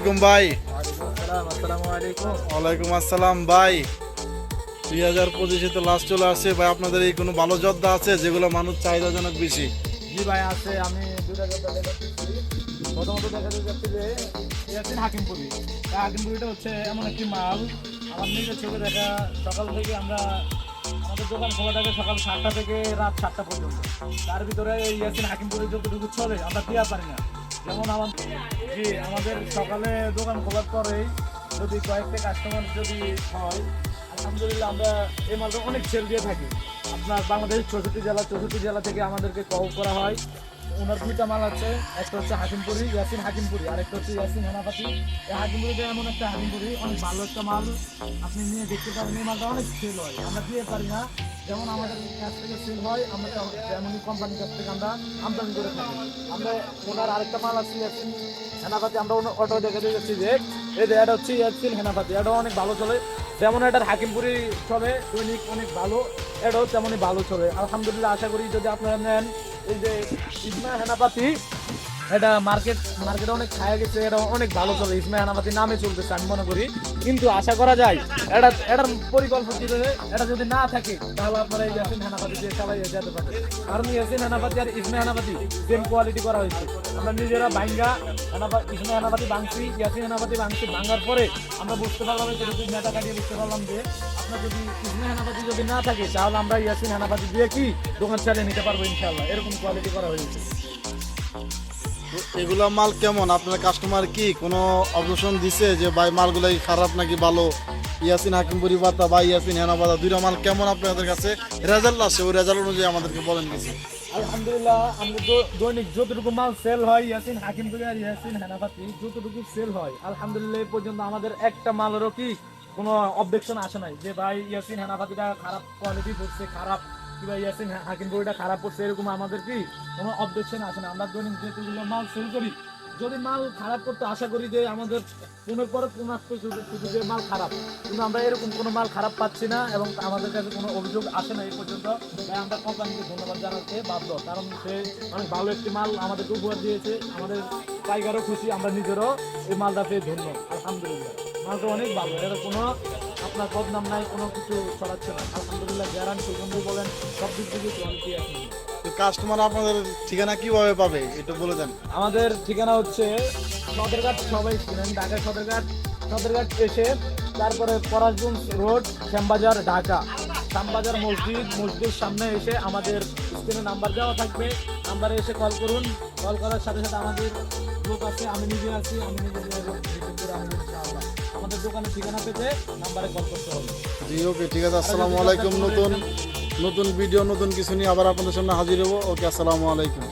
আলাইকুম ভাই। ওয়ালাইকুম আসসালাম ভাই। দুই হাজার পঁচিশে তো লাস্ট চলে আসছে। ভাই আপনাদের এই কোনো ভালো যোদ্ধা আছে যেগুলো মানুষ চাহিদাজনক বেশি? জি ভাই আছে। আমি দুটা কথা প্রথমত দেখা যাচ্ছে যে ইয়াসিন হাকিমপুরি। হাকিমপুরিটা হচ্ছে এমন একটি মাল। আমার নিজের চোখে দেখা সকাল থেকে আমরা আমাদের দোকান খোলা থাকে সকাল সাতটা থেকে রাত সাতটা পর্যন্ত। তার ভিতরে এই ইয়াসিন হাকিমপুরের যতটুকু চলে আমরা দেওয়া পারি না। যেমন আমার জি, আমাদের সকালে দোকান খোলার পরেই যদি কয়েকটা কাস্টমার যদি হয়, আলহামদুলিল্লাহ আমরা এই মালটা অনেক সেল দিয়ে থাকি। আপনার বাংলাদেশের চৌষট্টি জেলা চৌষট্টি জেলা থেকে আমাদেরকে কল করা হয়। ওনার দুইটা মাল আছে, একটা হচ্ছে হাকিমপুরি, ইয়াসিন হাকিমপুরি আর একটা হচ্ছে ইয়াসিন হেনাপাতি। এই হাকিমপুরিটা এমন একটা হাকিমপুরি, অনেক ভালো একটা মাল। আপনি নিয়ে দেখতে পারেন, এই মালটা অনেক সেল হয়। আমরা দিয়ে পারি না। যেমন আমাদের কাছ থেকে সেল হয়, আমরা তেমনই কোম্পানির কাছ থেকে আমরা আমদানি করে থাকি। আমরা ওনার আরেকটা মাল আছে ইয়াসিন হেনাপাতি। আমরা অটো দেখে দিয়ে যাচ্ছি যে, এই যে এটা হচ্ছে ইয়াসিন হেনাপাতি। এটা অনেক ভালো চলে। যেমন এটার হাকিমপুরি চলে, দৈনিক অনেক ভালো। এটাও তেমনই ভালো চলে। আলহামদুলিল্লাহ, আশা করি যদি আপনারা নেন, এই যে ইসমা হেনাপাতি এটা মার্কেট মার্কেটে অনেক খায়া গেছে, এটা অনেক ভালো চলে ইসমা হেনাপাতি নামে চলতেছে আমি মনে করি। কিন্তু আশা করা যায়, এটা, এটার পরিকল্পনা এটা যদি না থাকে, তাহলে আপনারা এই ইয়াসিন হেনাপাতি দিয়ে চালাই যেতে পারেন কারণ ইয়াসিন হেনাপাতি আর ইসমাই হেনাপাতি সেম কোয়ালিটি করা হয়েছে। আমরা নিজেরা ভাঙ্গা হেনাপাতি ইসমা হেনাপাতি ভাঙছি ইয়াসিন হেনাপাতি ভাঙছি, ভাঙার পরে আমরা বুঝতে পারলাম যে যদি মেটা কাটিয়ে বুঝতে পারলাম যে, আপনার যদি ইসমা হেনাপাতি যদি না থাকে, তাহলে আমরা ইয়াসিন হেনাপাতি দিয়ে কি দোকান চালিয়ে নিতে পারব ইনশাল্লাহ এরকম কোয়ালিটি করা হয়েছে। এগুলা মাল কেমন? আপনার কাস্টমার কি কোনো অবজেকশন দিছে যে, ভাই মালগুলা খারাপ নাকি ভালো? ইয়াসিন হাকিমপুরি পাতা বা ইয়াসিন হেনা পাতা দুইটা মাল কেমন আপনাদের কাছে? রেজাল্ট আসে ওই রেজাল্ট অনুযায়ী আমাদেরকে বলেন কিছু। আলহামদুলিল্লাহ আমরা তো দৈনিক যতটুকু মাল সেল হয়, ইয়াসিন হাকিম থেকে আর ইয়াসিন হেনাপাতি যতটুকু সেল হয়, আলহামদুলিল্লাহ, এই পর্যন্ত আমাদের একটা মালেরও কি কোনো অবজেকশন আসে নাই যে, ভাই, ইয়াসিন হেনাপাতিটা খারাপ কোয়ালিটি পড়ছে খারাপ বইটা খারাপ পড়ছে এরকম আমাদের কি কোনো আসে না? আমরা যেগুলো মাল করি। যদি মাল খারাপ করতে আশা করি যে আমাদের যে মাল খারাপ। কিন্তু আমরা এরকম কোনো মাল খারাপ পাচ্ছি না এবং আমাদের কাছে কোনো অভিযোগ আসে না এই পর্যন্ত। আমরা কোম্পানিকে ধন্যবাদ জানাতে বাধ্য। কারণ সে অনেক ভালো একটি মাল আমাদেরকে দিয়েছে। আমাদের খুশি, আমরা নিজেরও এই মালটা পেয়ে ধন্য। আলহামদুলিল্লাহ। মালটা অনেক ভালো এর কোনো আপনার বদনাম নাই কোনো কিছু ছড়াচ্ছে না। আলহামদুলিল্লাহ গ্যারান্টি সুগন্ধি বলেন সব দিক থেকে কোয়ালিটি আছে। তো কাস্টমার আপনাদের ঠিকানা কীভাবে পাবে একটু বলে দেন। আমাদের ঠিকানা হচ্ছে সদরঘাট সবাই চিনেন ঢাকা সদরঘাট। সদরঘাট এসে তারপরে পরাশগঞ্জ রোড শ্যামবাজার ঢাকা। শ্যামবাজার মসজিদ মসজিদের সামনে এসে আমাদের স্ক্রিনে নাম্বার দেওয়া থাকবে। নাম্বারে এসে কল করুন। কল করার সাথে সাথে আমাদের লোক আছে আমি নিজে আছি আমি নিজে করে আমি ইনশাআল্লাহ। আমাদের দোকানের ঠিকানা পেতে নাম্বারে কল করতে হবে। জি, ওকে, ঠিক আছে, আসসালামু আলাইকুম, নতুন নতুন ভিডিও নতুন কিছু নিয়ে আবার আপনাদের সামনে হাজির হব। ওকে, আসসালামু আলাইকুম।